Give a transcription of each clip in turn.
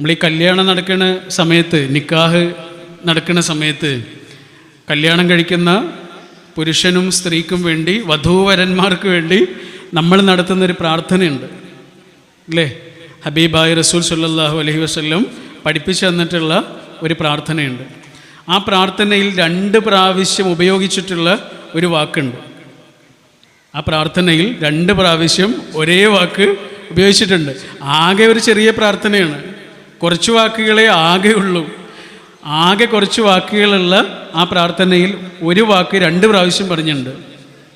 നമ്മൾ ഈ കല്യാണം നടക്കുന്ന സമയത്ത് നിക്കാഹ് നടക്കുന്ന സമയത്ത് കല്യാണം കഴിക്കുന്ന പുരുഷനും സ്ത്രീക്കും വേണ്ടി വധൂവരന്മാർക്ക് വേണ്ടി നമ്മൾ നടത്തുന്നൊരു പ്രാർത്ഥനയുണ്ട്. അല്ലേ? ഹബീബായി റസൂൽ സല്ലാഹു അലഹി വസ്ല്ലം പഠിപ്പിച്ചു തന്നിട്ടുള്ള ഒരു പ്രാർത്ഥനയുണ്ട്. ആ പ്രാർത്ഥനയിൽ രണ്ട് പ്രാവശ്യം ഉപയോഗിച്ചിട്ടുള്ള ഒരു വാക്കുണ്ട്. ആ പ്രാർത്ഥനയിൽ രണ്ട് പ്രാവശ്യം ഒരേ വാക്ക് ഉപയോഗിച്ചിട്ടുണ്ട്. ആകെ ഒരു ചെറിയ പ്രാർത്ഥനയാണ്. കുറച്ച് വാക്കുകളെ ആകെയുള്ളൂ ആകെ കുറച്ച് വാക്കുകളുള്ള ആ പ്രാർത്ഥനയിൽ ഒരു വാക്ക് രണ്ട് പ്രാവശ്യം പറഞ്ഞിട്ടുണ്ട്.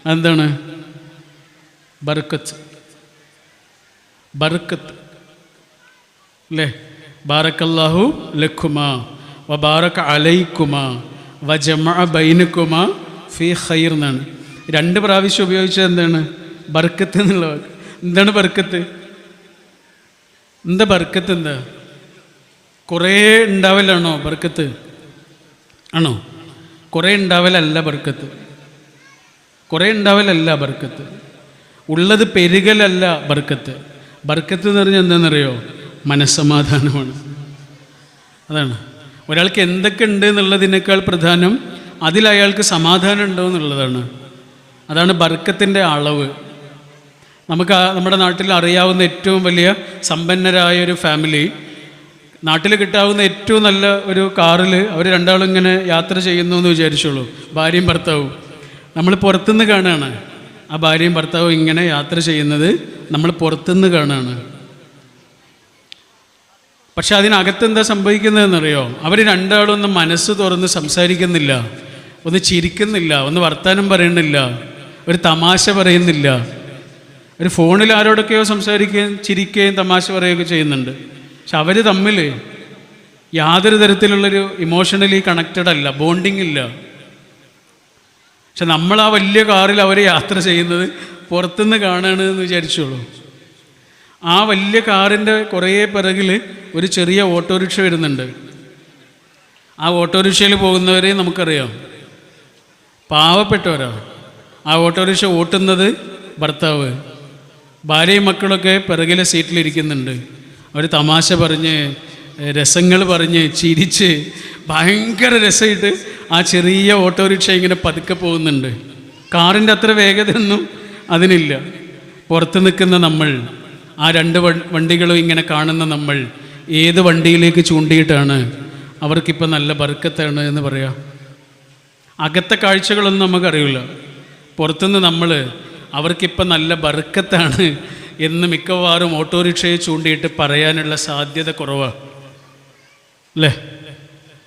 എന്താണ് ബർക്കത്ത്. ബർക്കത്ത്. അല്ലേ? ബാറക്കല്ലാഹു ലഖുമാ വ ബാറക്ക അലൈക്കുമാ വ ജമ ബൈനുക്കുമ ഫി ഖൈർ എന്നാണ്. രണ്ട് പ്രാവശ്യം ഉപയോഗിച്ചത് എന്താണ്? ബർക്കത്ത് എന്നുള്ള വാക്ക്. എന്താണ് ബർക്കത്ത്? എന്താ ബർക്കത്ത് എന്താ? കുറേ ഉണ്ടാവലാണോ ബർക്കത്ത്? ആണോ? കുറേ ഉണ്ടാവലല്ല ബർക്കത്ത്. കുറേ ഉണ്ടാവലല്ല ബർക്കത്ത്. ഉള്ളത് പെരുകലല്ല ബർക്കത്ത്. ബർക്കത്ത് എന്ന് പറഞ്ഞാൽ എന്താണെന്നറിയോ? മനസ്സമാധാനമാണ്. അതാണ്. ഒരാൾക്ക് എന്തൊക്കെ ഉണ്ട് എന്നുള്ളതിനേക്കാൾ പ്രധാനം അതിൽ അയാൾക്ക് സമാധാനം ഉണ്ടോ എന്നുള്ളതാണ്. അതാണ് ബർക്കത്തിന്റെ അളവ്. നമുക്ക് നമ്മുടെ നാട്ടിൽ അറിയാവുന്ന ഏറ്റവും വലിയ സമ്പന്നരായ ഒരു ഫാമിലി നാട്ടിൽ കിട്ടാവുന്ന ഏറ്റവും നല്ല ഒരു കാറിൽ അവർ രണ്ടാളും ഇങ്ങനെ യാത്ര ചെയ്യുന്നു എന്ന് വിചാരിച്ചോളൂ ഭാര്യയും ഭർത്താവും. നമ്മൾ പുറത്തുനിന്ന് കാണുകയാണ് ആ ഭാര്യയും ഭർത്താവും ഇങ്ങനെ യാത്ര ചെയ്യുന്നത് നമ്മൾ പുറത്തുനിന്ന് കാണുകയാണ് പക്ഷെ അതിനകത്ത് എന്താ സംഭവിക്കുന്നതെന്നറിയോ? അവർ രണ്ടാളും ഒന്ന് മനസ്സ് തുറന്ന് സംസാരിക്കുന്നില്ല. ഒന്ന് ചിരിക്കുന്നില്ല ഒന്ന് വർത്തമാനം പറയുന്നില്ല ഒരു തമാശ പറയുന്നില്ല. ഒരു ഫോണിൽ ആരോടൊക്കെയോ സംസാരിക്കുകയും ചിരിക്കുകയും തമാശ പറയുകയൊക്കെ ചെയ്യുന്നുണ്ട്. പക്ഷെ അവർ തമ്മിൽ യാതൊരു തരത്തിലുള്ളൊരു ഇമോഷണലി കണക്റ്റഡ് അല്ല ബോണ്ടിങ് ഇല്ല. പക്ഷെ നമ്മൾ ആ വലിയ കാറിൽ അവർ യാത്ര ചെയ്യുന്നത് പുറത്തുനിന്ന് കാണുകയാണ് എന്ന് വിചാരിച്ചോളൂ ആ വലിയ കാറിന്റെ കുറേ പിറകിൽ ഒരു ചെറിയ ഓട്ടോറിക്ഷ വരുന്നുണ്ട്. ആ ഓട്ടോറിക്ഷയിൽ പോകുന്നവരെ നമുക്കറിയാം. പാവപ്പെട്ടവരാ. ആ ഓട്ടോറിക്ഷ ഓട്ടുന്നത് ഭർത്താവ്. ഭാര്യയും മക്കളൊക്കെ പിറകിലെ സീറ്റിലിരിക്കുന്നുണ്ട് അവർ തമാശ പറഞ്ഞ് രസങ്ങൾ പറഞ്ഞ് ചിരിച്ച് ഭയങ്കര രസമായിട്ട് ആ ചെറിയ ഓട്ടോറിക്ഷ ഇങ്ങനെ പതുക്കെ പോകുന്നുണ്ട്. കാറിന്റെ അത്ര വേഗതയൊന്നും അതിനില്ല. പുറത്ത് നിൽക്കുന്ന നമ്മൾ ആ രണ്ട് വണ്ടികളും ഇങ്ങനെ കാണുന്ന നമ്മൾ ഏത് വണ്ടിയിലേക്ക് ചൂണ്ടിയിട്ടാണ് അവർക്കിപ്പോൾ നല്ല ബർക്കത്താണ് എന്ന് പറയാം. അകത്തെ കാഴ്ചകളൊന്നും നമുക്കറിയില്ല. പുറത്തുനിന്ന് നമ്മൾ അവർക്കിപ്പോൾ നല്ല ബർക്കത്താണ് എന്ന് മിക്കവാറും ഓട്ടോറിക്ഷയെ ചൂണ്ടിയിട്ട് പറയാനുള്ള സാധ്യത കുറവാണ് അല്ലേ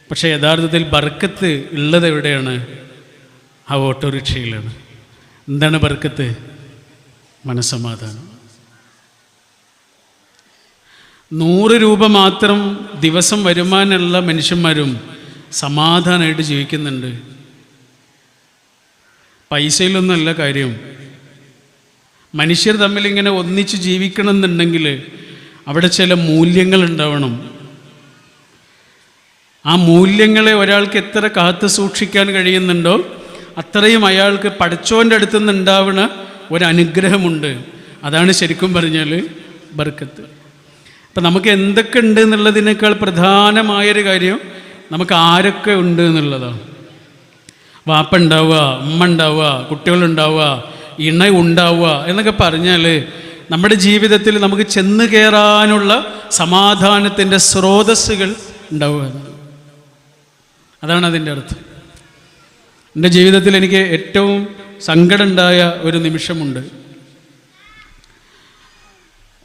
പക്ഷേ യഥാർത്ഥത്തിൽ ബർക്കത്ത് ഉള്ളത് എവിടെയാണ്? ആ ഓട്ടോറിക്ഷയിലാണ്. എന്താണ് ബർക്കത്ത്? മനസ്സമാധാനം. നൂറ് രൂപ മാത്രം ദിവസം വരുമാനമുള്ള മനുഷ്യന്മാരും സമാധാനമായിട്ട് ജീവിക്കുന്നുണ്ട്. പൈസയിലൊന്നുമല്ല കാര്യം. മനുഷ്യർ തമ്മിൽ ഇങ്ങനെ ഒന്നിച്ച് ജീവിക്കണം എന്നുണ്ടെങ്കിൽ അവിടെ ചില മൂല്യങ്ങൾ ഉണ്ടാവണം. ആ മൂല്യങ്ങളെ ഒരാൾക്ക് എത്ര കാത്തു സൂക്ഷിക്കാൻ കഴിയുന്നുണ്ടോ അത്രയും അയാൾക്ക് പഠിച്ചോന്റെ അടുത്ത് നിന്നുണ്ടാവുന്ന ഒരനുഗ്രഹമുണ്ട്. അതാണ് ശരിക്കും പറഞ്ഞാൽ ബർക്കത്ത്. അപ്പം നമുക്ക് എന്തൊക്കെ ഉണ്ട് എന്നുള്ളതിനേക്കാൾ പ്രധാനമായൊരു കാര്യം നമുക്ക് ആരൊക്കെ ഉണ്ട് എന്നുള്ളതാണ്. വാപ്പ ഉണ്ടാവുക ഉമ്മ ഉണ്ടാവുക കുട്ടികളുണ്ടാവുക ഇണ ഉണ്ടാവുക എന്നൊക്കെ പറഞ്ഞാൽ നമ്മുടെ ജീവിതത്തിൽ നമുക്ക് ചെന്ന് കയറാനുള്ള സമാധാനത്തിന്റെ സ്രോതസ്സുകൾ ഉണ്ടാവുക. അതാണ് അതിന്റെ അർത്ഥം. എന്റെ ജീവിതത്തിൽ എനിക്ക് ഏറ്റവും സങ്കടമുണ്ടായ ഒരു നിമിഷമുണ്ട്.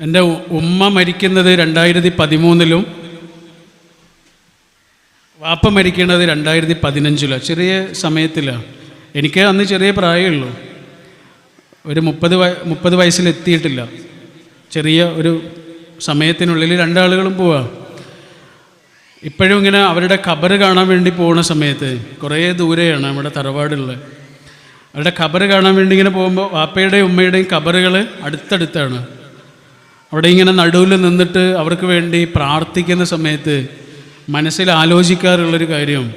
എന്റെ ഉമ്മ മരിക്കുന്നത് രണ്ടായിരത്തി പതിമൂന്നിലും വാപ്പ മരിക്കുന്നത് രണ്ടായിരത്തി പതിനഞ്ചിലാണ് ചെറിയ സമയത്തിലാണ്. എനിക്ക് അന്ന് ചെറിയ പ്രായമുള്ളൂ. ഒരു മുപ്പത് മുപ്പത് വയസ്സിലെത്തിയിട്ടില്ല. ചെറിയ ഒരു സമയത്തിനുള്ളിൽ രണ്ടാളുകളും പോവാ. ഇപ്പോഴും ഇങ്ങനെ അവരുടെ ഖബർ കാണാൻ വേണ്ടി പോകുന്ന സമയത്ത് കുറേ ദൂരെയാണ് നമ്മുടെ തറവാടുള്ളത്. അവരുടെ ഖബർ കാണാൻ വേണ്ടി ഇങ്ങനെ പോകുമ്പോൾ വാപ്പയുടെയും ഉമ്മയുടെയും ഖബറുകൾ അടുത്തടുത്താണ്. അവിടെ ഇങ്ങനെ നടുവിൽ നിന്നിട്ട് അവർക്ക് വേണ്ടി പ്രാർത്ഥിക്കുന്ന സമയത്ത് മനസ്സിൽ ആലോചിക്കാറുള്ളൊരു കാര്യം.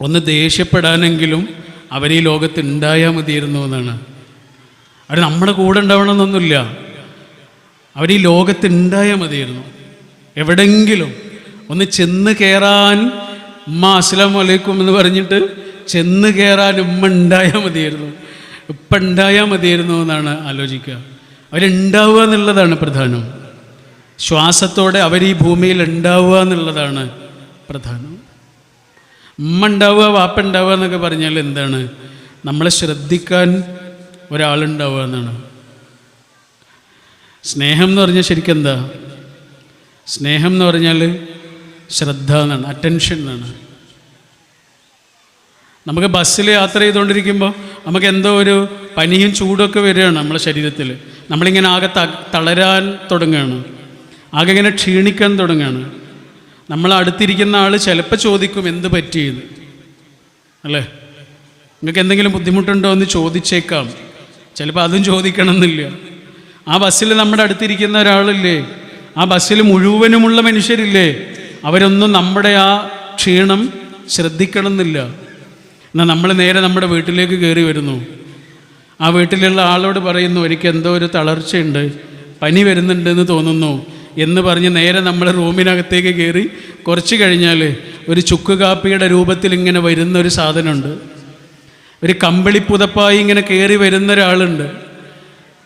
ഒന്ന് ദേഷ്യപ്പെടാനെങ്കിലും അവർ ഈ ലോകത്ത് ഉണ്ടായാൽ മതിയിരുന്നു എന്നാണ്. അവർ നമ്മുടെ കൂടെ ഉണ്ടാവണമെന്നൊന്നുമില്ല. അവർ ഈ ലോകത്ത് ഉണ്ടായാൽ മതിയായിരുന്നു. എവിടെങ്കിലും ഒന്ന് ചെന്ന് കയറാൻ ഉമ്മ അസ്ലാം വലൈക്കും എന്ന് പറഞ്ഞിട്ട് ചെന്ന് കയറാൻ ഉമ്മ ഉണ്ടായാൽ മതിയായിരുന്നു. ഇപ്പം ഉണ്ടായാൽ മതിയായിരുന്നു എന്നാണ് ആലോചിക്കുക. അവരുണ്ടാവുക എന്നുള്ളതാണ് പ്രധാനം. ശ്വാസത്തോടെ അവർ ഈ ഭൂമിയിൽ ഉണ്ടാവുക എന്നുള്ളതാണ് പ്രധാനം. ഉമ്മ ഉണ്ടാവുക വാപ്പ ഉണ്ടാവുക എന്നൊക്കെ പറഞ്ഞാൽ എന്താണ്? നമ്മളെ ശ്രദ്ധിക്കാൻ ഒരാളുണ്ടാവുക എന്നാണ്. സ്നേഹം എന്ന് പറഞ്ഞാൽ ശരിക്കും എന്താ? സ്നേഹം എന്ന് പറഞ്ഞാൽ ശ്രദ്ധ എന്നാണ് അറ്റൻഷൻ എന്നാണ്. നമുക്ക് ബസ്സിൽ യാത്ര ചെയ്തുകൊണ്ടിരിക്കുമ്പോൾ നമുക്ക് എന്തോ ഒരു പനിയും ചൂടൊക്കെ വരികയാണ് നമ്മുടെ ശരീരത്തിൽ. നമ്മളിങ്ങനെ ആകെ തളരാൻ തുടങ്ങുകയാണ്. ആകെ ഇങ്ങനെ ക്ഷീണിക്കാൻ തുടങ്ങുകയാണ്. നമ്മൾ അടുത്തിരിക്കുന്ന ആൾ ചിലപ്പോൾ ചോദിക്കും എന്ത് പറ്റിയെന്ന്? അല്ലേ? നിങ്ങൾക്ക് എന്തെങ്കിലും ബുദ്ധിമുട്ടുണ്ടോ എന്ന് ചോദിച്ചേക്കാം. ചിലപ്പോൾ അതും ചോദിക്കണമെന്നില്ല. ആ ബസ്സിൽ നമ്മുടെ അടുത്തിരിക്കുന്ന ഒരാളില്ലേ ആ ബസ്സിൽ മുഴുവനുമുള്ള മനുഷ്യരില്ലേ അവരൊന്നും നമ്മുടെ ആ ക്ഷീണം ശ്രദ്ധിക്കണമെന്നില്ല. എന്നാൽ നമ്മൾ നേരെ നമ്മുടെ വീട്ടിലേക്ക് കയറി വരുന്നു. ആ വീട്ടിലുള്ള ആളോട് പറയുന്നു എനിക്ക് എന്തോ ഒരു തളർച്ചയുണ്ട് പനി വരുന്നുണ്ടെന്ന് തോന്നുന്നു. എന്ന് പറഞ്ഞ് നേരെ നമ്മൾ റൂമിനകത്തേക്ക് കയറി കുറച്ച് കഴിഞ്ഞാൽ ഒരു ചുക്ക് കാപ്പിയുടെ രൂപത്തിൽ ഇങ്ങനെ വരുന്ന ഒരു സാധനമുണ്ട്. ഒരു കമ്പിളി പുതപ്പായി ഇങ്ങനെ കയറി വരുന്ന ഒരാളുണ്ട്.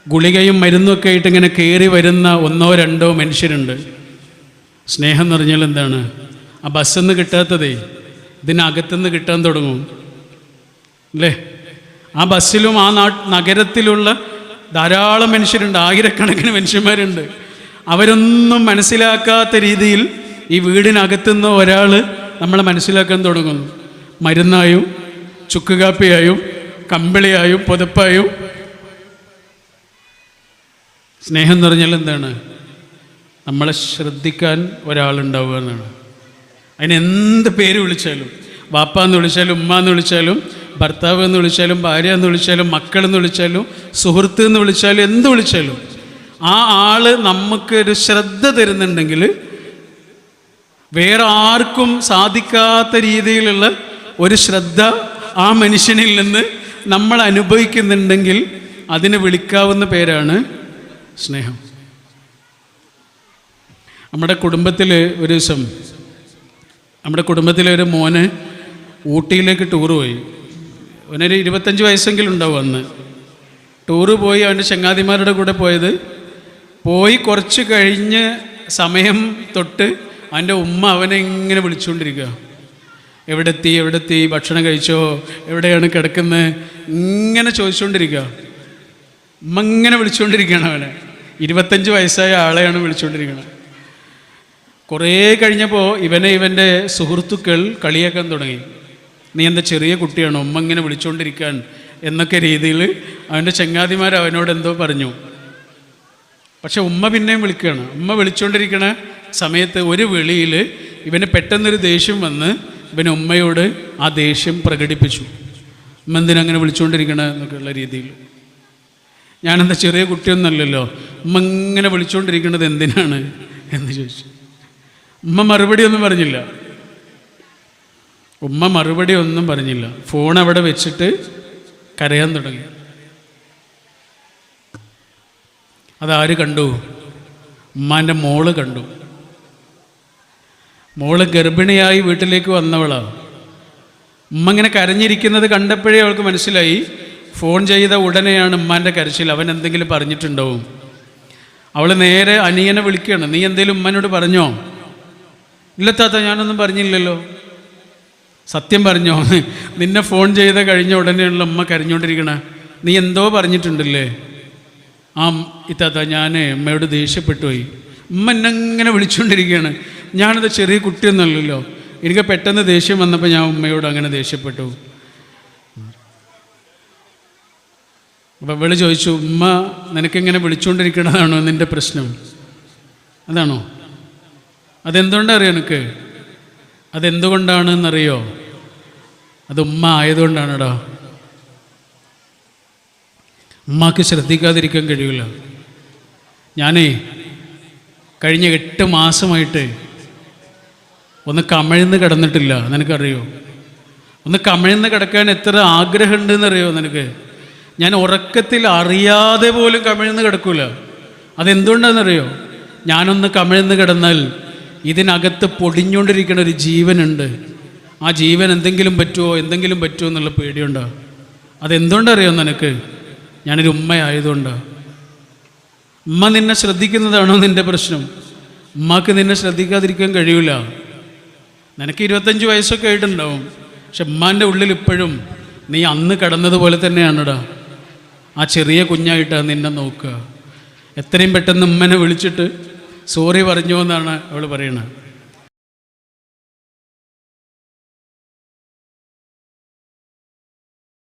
ഗുളികയും മരുന്നൊക്കെ ആയിട്ട് ഇങ്ങനെ കയറി വരുന്ന ഒന്നോ രണ്ടോ മനുഷ്യരുണ്ട്. സ്നേഹം എന്ന് പറഞ്ഞാൽ എന്താണ്? ആ ബസ്സെന്ന് കിട്ടാത്തതേ ഇതിനകത്തുനിന്ന് കിട്ടാൻ തുടങ്ങും. അല്ലേ? ആ ബസ്സിലും ആ നഗരത്തിലുള്ള ധാരാളം മനുഷ്യരുണ്ട് ആയിരക്കണക്കിന് മനുഷ്യന്മാരുണ്ട്. അവരൊന്നും മനസ്സിലാക്കാത്ത രീതിയിൽ ഈ വീടിനകത്തുനിന്ന് ഒരാൾ നമ്മളെ മനസ്സിലാക്കാൻ തുടങ്ങുന്നു. മരുന്നായും ചുക്കുകാപ്പിയായും കമ്പിളിയായും പുതപ്പായും. സ്നേഹം എന്ന് പറഞ്ഞാൽ എന്താണ്? നമ്മളെ ശ്രദ്ധിക്കാൻ ഒരാളുണ്ടാവുക എന്നാണ്. അതിനെന്ത് പേര് വിളിച്ചാലും വാപ്പ എന്ന് വിളിച്ചാലും ഉമ്മ എന്ന് വിളിച്ചാലും ഭർത്താവ് എന്ന് വിളിച്ചാലും ഭാര്യ എന്ന് വിളിച്ചാലും മക്കൾ എന്ന് വിളിച്ചാലും സുഹൃത്ത് എന്ന് വിളിച്ചാലും എന്ത് വിളിച്ചാലും ആ ആൾ നമുക്ക് ഒരു ശ്രദ്ധ തരുന്നുണ്ടെങ്കിൽ വേറെ ആർക്കും സാധിക്കാത്ത രീതിയിലുള്ള ഒരു ശ്രദ്ധ ആ മനുഷ്യനിൽ നിന്ന് നമ്മൾ അനുഭവിക്കുന്നുണ്ടെങ്കിൽ അതിന് വിളിക്കാവുന്ന പേരാണ് സ്നേഹം. നമ്മുടെ കുടുംബത്തിൽ ഒരു ദിവസം നമ്മുടെ കുടുംബത്തിലെ ഒരു മോന് ഊട്ടിയിലേക്ക് ടൂർ പോയി. അവനൊരു ഇരുപത്തഞ്ച് വയസ്സെങ്കിലും ഉണ്ടാവും അന്ന്. ടൂറ് പോയി അവന്റെ ചങ്ങാതിമാരുടെ കൂടെ പോയത് പോയി കുറച്ച് കഴിഞ്ഞ് സമയം തൊട്ട് അവന്റെ ഉമ്മ അവനെ ഇങ്ങനെ വിളിച്ചുകൊണ്ടിരിക്കുക. എവിടെത്തി എവിടെത്തി? ഭക്ഷണം കഴിച്ചോ? എവിടെയാണ് കിടക്കുന്നത് ഇങ്ങനെ ചോദിച്ചുകൊണ്ടിരിക്കുക. ഉമ്മ ഇങ്ങനെ വിളിച്ചുകൊണ്ടിരിക്കുകയാണ് അവനെ. ഇരുപത്തഞ്ച് വയസ്സായ ആളെയാണ് വിളിച്ചുകൊണ്ടിരിക്കുന്നത്. കുറേ കഴിഞ്ഞപ്പോൾ ഇവനെ ഇവന്റെ സുഹൃത്തുക്കൾ കളിയാക്കാൻ തുടങ്ങി. നീ എന്താ ചെറിയ കുട്ടിയാണ്? ഉമ്മ ഇങ്ങനെ വിളിച്ചുകൊണ്ടിരിക്കാൻ എന്നൊക്കെ രീതിയിൽ അവന്റെ ചങ്ങാതിമാർ അവനോട് എന്തോ പറഞ്ഞു. പക്ഷെ ഉമ്മ പിന്നെയും വിളിക്കുകയാണ്. ഉമ്മ വിളിച്ചുകൊണ്ടിരിക്കുന്ന സമയത്ത് ഒരു വിളിയിൽ ഇവന് പെട്ടെന്നൊരു ദേഷ്യം വന്ന് ഇവന് ഉമ്മയോട് ആ ദേഷ്യം പ്രകടിപ്പിച്ചു. ഉമ്മ എന്തിനങ്ങനെ വിളിച്ചുകൊണ്ടിരിക്കണ എന്നൊക്കെയുള്ള രീതിയിൽ. ഞാനെന്താ ചെറിയ കുട്ടിയൊന്നുമല്ലല്ലോ ഉമ്മ ഇങ്ങനെ വിളിച്ചുകൊണ്ടിരിക്കുന്നത് എന്തിനാണ്? എന്ന് ചോദിച്ചു. ഉമ്മ മറുപടി ഒന്നും പറഞ്ഞില്ല. ഉമ്മ മറുപടി ഒന്നും പറഞ്ഞില്ല. ഫോൺ അവിടെ വെച്ചിട്ട് കരയാൻ തുടങ്ങി. അതാര് കണ്ടു? ഉമ്മാന്റെ മോൾ കണ്ടു. മോൾ ഗർഭിണിയായി വീട്ടിലേക്ക് വന്നവളാണ് ഉമ്മ ഇങ്ങനെ കരഞ്ഞിരിക്കുന്നത് കണ്ടപ്പോഴേ അവൾക്ക് മനസ്സിലായി. ഫോൺ ചെയ്ത ഉടനെയാണ് ഉമ്മാന്റെ കരച്ചിൽ. അവൻ എന്തെങ്കിലും പറഞ്ഞിട്ടുണ്ടാവും അവൾ നേരെ അനിയനെ വിളിക്കുകയാണ്. നീ എന്തെങ്കിലും ഉമ്മനോട് പറഞ്ഞോ? ഇല്ല താത്ത ഞാനൊന്നും പറഞ്ഞില്ലല്ലോ. സത്യം പറഞ്ഞോ? നിന്നെ ഫോൺ ചെയ്ത കഴിഞ്ഞ ഉടനെയുള്ള ഉമ്മ കരഞ്ഞുകൊണ്ടിരിക്കണ നീ എന്തോ പറഞ്ഞിട്ടുണ്ടല്ലേ? ആ ഇത്താത്ത ഞാൻ അമ്മയോട് ദേഷ്യപ്പെട്ടു പോയി. ഉമ്മ എന്നെ ഇങ്ങനെ വിളിച്ചുകൊണ്ടിരിക്കുകയാണ് ഞാനത് ചെറിയ കുട്ടിയൊന്നുമല്ലല്ലോ. എനിക്ക് പെട്ടെന്ന് ദേഷ്യം വന്നപ്പോൾ ഞാൻ ഉമ്മയോട് അങ്ങനെ ദേഷ്യപ്പെട്ടു. അപ്പോൾ വിളി ചോദിച്ചു ഉമ്മ നിനക്കിങ്ങനെ വിളിച്ചുകൊണ്ടിരിക്കണതാണോ നിന്റെ പ്രശ്നം? അതാണോ? അതെന്തുകൊണ്ടറിയോ എനിക്ക് അതെന്തുകൊണ്ടാണെന്നറിയോ? അത് ഉമ്മ ആയതുകൊണ്ടാണടാ. ഉമ്മാക്ക് ശ്രദ്ധിക്കാതിരിക്കാൻ കഴിയില്ല ഞാനേ കഴിഞ്ഞ എട്ട് മാസമായിട്ട് ഒന്ന് കമഴ്ന്ന് കിടന്നിട്ടില്ല നിനക്കറിയോ? ഒന്ന് കമഴ്ന്ന് കിടക്കാൻ എത്ര ആഗ്രഹമുണ്ടെന്നറിയോ നിനക്ക്? ഞാൻ ഉറക്കത്തിൽ അറിയാതെ പോലും കമിഴ്ന്ന് കിടക്കൂല. അതെന്തുകൊണ്ടാണെന്നറിയോ? ഞാനൊന്ന് കമിഴ്ന്ന് കിടന്നാൽ ഇതിനകത്ത് പൊടിഞ്ഞുകൊണ്ടിരിക്കുന്ന ഒരു ജീവനുണ്ട്. ആ ജീവൻ എന്തെങ്കിലും പറ്റുമോ? എന്തെങ്കിലും പറ്റുമോ എന്നുള്ള പേടിയുണ്ടോ. അതെന്തുകൊണ്ടറിയോ നിനക്ക്? ഞാനൊരു ഉമ്മയായതുകൊണ്ട്. ഉമ്മ നിന്നെ ശ്രദ്ധിക്കുന്നതാണോ നിന്റെ പ്രശ്നം? ഉമ്മക്ക് നിന്നെ ശ്രദ്ധിക്കാതിരിക്കാൻ കഴിയില്ല നിനക്ക് ഇരുപത്തഞ്ച് വയസ്സൊക്കെ ആയിട്ടുണ്ടാവും. പക്ഷെ ഉമ്മാന്റെ ഉള്ളിൽ ഇപ്പോഴും നീ അന്ന് കടന്നതുപോലെ തന്നെയാണടാ. ആ ചെറിയ കുഞ്ഞായിട്ടാണ് നിന്നെ നോക്കുക. എത്രയും പെട്ടെന്ന് ഉമ്മനെ വിളിച്ചിട്ട് സോറി പറഞ്ഞു എന്നാണ് അവൾ പറയണത്.